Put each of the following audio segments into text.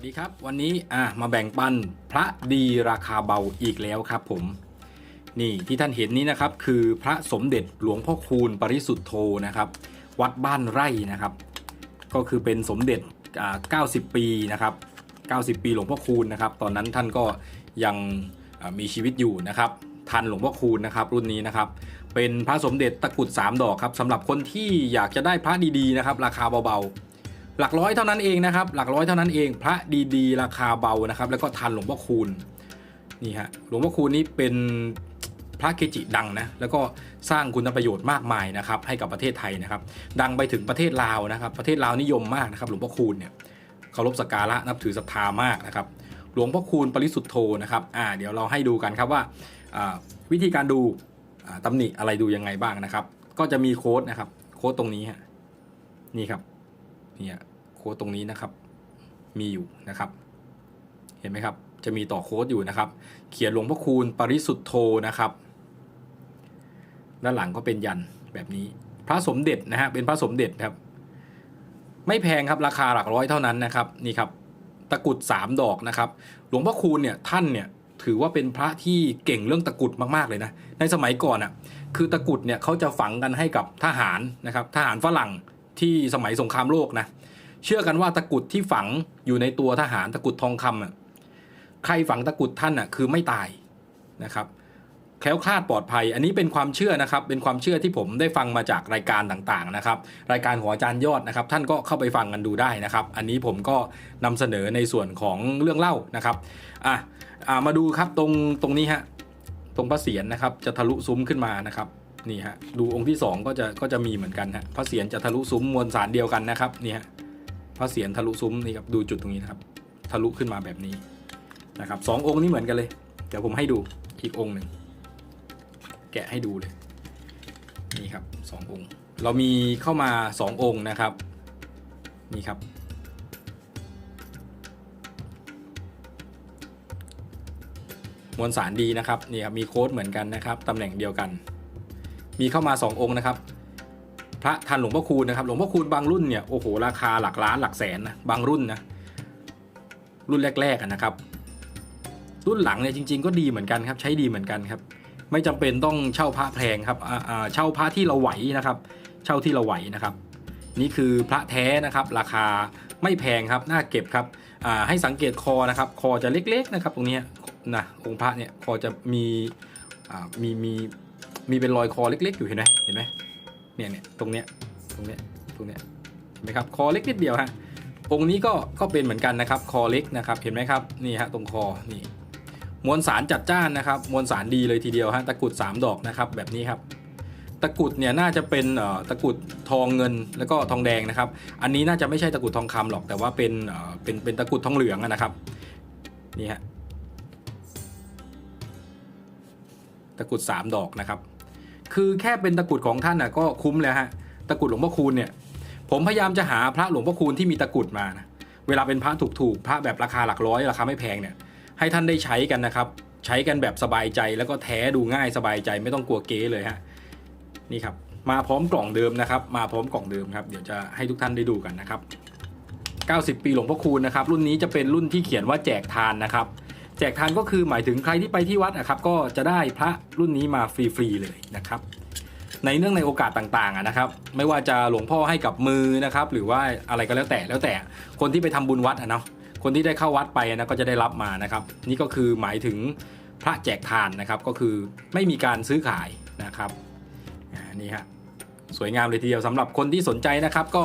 วัสดีครับวันนี้อะมาแบ่งปันพระดีราคาเบาอีกแล้วครับผม นี่ที่ท่านเห็นนี้นะครับคือพระสมเด็จหลวงพ่อคูณปริสุทธโธนะครับ วัดบ้านไร่นะครับ ก็คือเป็นสมเด็จอ่า90 ปีนะครับ 90 ปีหลวงพ่อคูณนะครับ ตอนนั้นท่านก็ยังมีชีวิตอยู่นะครับทันหลวงพ่อคูณนะครับรุ่นนี้นะครับเป็นพระสมเด็จตะกรุด3ดอกครับสำหรับคนที่อยากจะได้พระดีๆนะครับ ราคาเบาๆ หลักร้อยเท่านั้นเองนะครับ หลักร้อยเท่านั้นเอง พระดีๆ ราคาเบานะครับ แล้วก็ทันหลวงพ่อคูณนี่ฮะหลวงพ่อคูณนี่เป็นพระเกจิดังนะแล้วก็สร้างคุณประโยชน์มากมายนะครับให้กับประเทศไทยนะครับ ดังไปถึงประเทศลาวนะครับ ประเทศลาวนิยมมากนะครับ หลวงพ่อคูณเนี่ยเคารพสักการะนับถือศรัทธามากนะครับ หลวงพ่อคูณปริสุทธโธนะครับอ่าเดี๋ยวเราให้ดูกันครับว่าวิธีการดูอ่าตำหนิอะไรดูยังไงบ้างนะครับ ก็จะมีโค้ดนะครับ โค้ดตรงนี้ฮะนี่ครับนี่ย โค้ดตรงนี้นะครับ มีอยู่นะครับ เห็นไหมครับ จะมีต่อโค้ดอยู่นะครับ เขียนหลวงพ่อคูณปริสุทธโธนะครับ ด้านหลังก็เป็นยันแบบนี้ พระสมเด็จนะฮะเป็นพระสมเด็จครับ ไม่แพงครับราคาหลักร้อยเท่านั้นนะครับนี่ครับตะกุด 3 ดอกนะครับ หลวงพ่อคูณเนี่ยท่านเนี่ยถือว่าเป็นพระที่เก่งเรื่องตะกุดมากๆเลยนะในสมัยก่อนอะคือตะกุดเนี่ยเขาจะฝังกันให้กับทหารนะครับทหารฝรั่งที่สมัยสงครามโลกนะ เชื่อกันว่าตะกุดที่ฝังอยู่ในตัวทหารตะกุดทองคำอะใครฝังตะกุดท่านอะคือไม่ตายนะครับแคล้วคลาดปลอดภัย อันนี้เป็นความเชื่อนะครับ เป็นความเชื่อที่ผมได้ฟังมาจากรายการต่างๆนะครับ รายการของอาจารย์ยอดนะครับ ท่านก็เข้าไปฟังกันดูได้นะครับ อันนี้ผมก็นำเสนอในส่วนของเรื่องเล่านะครับอะอ่ามาดูครับตรงตรงนี้ฮะตรงพระเศียรนะครับ จะทะลุซุ้มขึ้นมานะครับนี่ฮะดูองค์ที่สองก็จะก็จะมีเหมือนกันฮะพระเศียรจะทะลุซุ้มมวลสารเดียวกันนะครับนี่ฮะ พระเศียรทะลุซุ้มนี่ครับดูจุดตรงนี้นะครับ ทะลุขึ้นมาแบบนี้นะครับสององค์นี้เหมือนกันเลย เดี๋ยวผมให้ดูอีกองค์หนึ่งแกะให้ดูเลยนี่ครับสององค์ เรามีเข้ามาสององค์นะครับนี่ครับ มวลสารดีนะครับนี่ครับมีโค้ดเหมือนกันนะครับตำแหน่งเดียวกัน มีเข้ามา 2 องค์นะครับ พระทันหลวงพ่อคูณนะครับหลวงพ่อคูณบางรุ่นเนี่ยโอ้โหราคาหลักล้านหลักแสนนะบางรุ่นนะรุ่นแรกๆนะครับ รุ่นหลังเนี่ยจริง ๆ ก็ดีเหมือนกันครับ ใช้ดีเหมือนกันครับ ไม่จำเป็นต้องเช่าพระแพงครับอ่าอ่าเช่าพระที่เราไหวนะครับ เช่าที่เราไหวนะครับ นี่คือพระแท้นะครับ ราคาไม่แพงครับน่าเก็บครับอ่าให้สังเกตคอนะครับ คอจะเล็กๆนะครับ ตรงนี้นะองค์พระเนี่ยคอจะมีอ่ามีมีมีเป็นรอยคอเล็ก ๆ อยู่เห็นไหมเห็นไหม เนี่ยเนี่ยตรงเนี้ยตรงเนี้ยตรงเนี้ยเห็นไหมครับคอเล็กนิดเดียวฮะองค์นี้ก็ก็เป็นเหมือนกันนะครับคอเล็กนะครับเห็นไหมครับนี่ฮะตรงคอนี่มวลสารจัดจ้านนะครับมวลสารดีเลยทีเดียวฮะตะกุด 3 ดอกนะครับแบบนี้ครับตะกุดเนี่ยน่าจะเป็นเอ่อตะกุดทองเงินแล้วก็ทองแดงนะครับ อันนี้น่าจะไม่ใช่ตะกุดทองคำหรอกแต่ว่าเป็นเอ่อเป็นเป็นตะกุดทองเหลืองนะครับนี่ฮะตะกุด 3 ดอกนะครับ คือแค่เป็นตะกรุดของท่านนะก็คุ้มแล้วฮะตะกรุดหลวงพ่อคูณเนี่ย ผมพยายามจะหาพระหลวงพ่อคูณที่มีตะกรุดมานะเวลาเป็นพระถูกๆพระแบบราคาหลักร้อยราคาไม่แพงเนี่ย ให้ท่านได้ใช้กันนะครับ ใช้กันแบบสบายใจแล้วก็แท้ดูง่ายสบายใจไม่ต้องกลัวเก๊เลยฮะนี่ครับมาพร้อมกล่องเดิมนะครับ มาพร้อมกล่องเดิมครับเดี๋ยวจะให้ทุกท่านได้ดูกันนะครับ 90 ปีหลวงพ่อคูณนะครับรุ่นนี้จะเป็นรุ่นที่เขียนว่าแจกทานนะครับ แจกทานก็คือหมายถึงใครที่ไปที่วัดนะครับ ก็จะได้พระรุ่นนี้มาฟรีๆเลยนะครับ ในเนื่องในโอกาสต่างๆอะนะครับ ไม่ว่าจะหลวงพ่อให้กับมือนะครับ หรือว่าอะไรก็แล้วแต่แล้วแต่คนที่ไปทำบุญวัดอะเนาะคนที่ได้เข้าวัดไปนะก็จะได้รับมานะครับ นี่ก็คือหมายถึงพระแจกทานนะครับก็คือไม่มีการซื้อขายนะครับอ่านี่ฮะสวยงามเลยทีเดียวสำหรับคนที่สนใจนะครับ ก็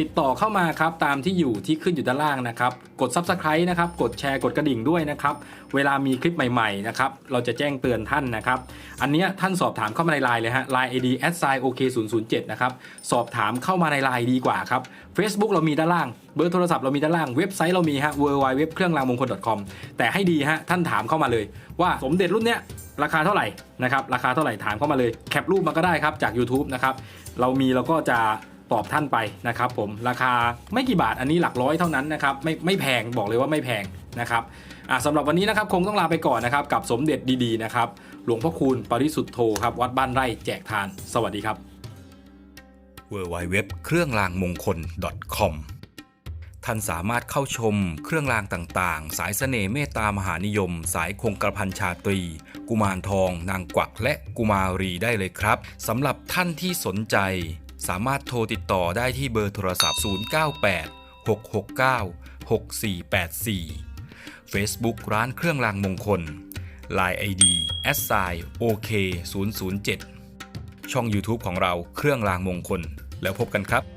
ติดต่อเข้ามาครับตามที่อยู่ที่ขึ้นอยู่ด้านล่างนะครับ กด Subscribe นะครับ กดแชร์กดกระดิ่งด้วยนะครับ เวลามีคลิปใหม่ๆนะครับเราจะแจ้งเตือนท่านนะครับ อันนี้ท่านสอบถามเข้ามาในไลน์เลยฮะ Line ID s i ok 0 0 7นะครับสอบถามเข้ามาในไลน์ดีกว่าครับ Facebook เรามีด้านล่างเบอร์โทรศัพท์เรามีด้านล่างเว็บไซต์เรามีฮะ w w w เครื่องรางมงคล .com แต่ให้ดีฮะท่านถามเข้ามาเลย ว่าสมเด็จรุ่นเนี้ยราคาเท่าไหร่นะครับราคาเท่าไหร่ถามเข้ามาเลยแคปรูปมาก็ได้ครับจาก YouTube นะครับเรามีเราก็จะ ตอบท่านไปนะครับผมราคาไม่กี่บาทอันนี้หลักร้อยเท่านั้นนะครับไม่ไม่แพงบอกเลยว่าไม่แพงนะครับสำหรับวันนี้นะครับคงต้องลาไปก่อนนะครับกับสมเด็จดีๆนะครับหลวงพ่อคูณปริสุทธโธครับวัดบ้านไร่แจกทาน สวัสดีครับ w w w เครื่องรางมงคล .com ท่านสามารถเข้าชมเครื่องรางต่างๆ สายเสน่ห์เมตตามหานิยม สายคงกระพันชาตรี กุมารทอง นางกวักและกุมารีได้เลยครับสำหรับท่านที่สนใจ สามารถโทรติดต่อได้ที่เบอร์โทรศัพท์ 098 669 6484 Facebook ร้านเครื่องรางมงคล Line ID s i OK 007ช่อง YouTube ของเราเครื่องรางมงคล แล้วพบกันครับ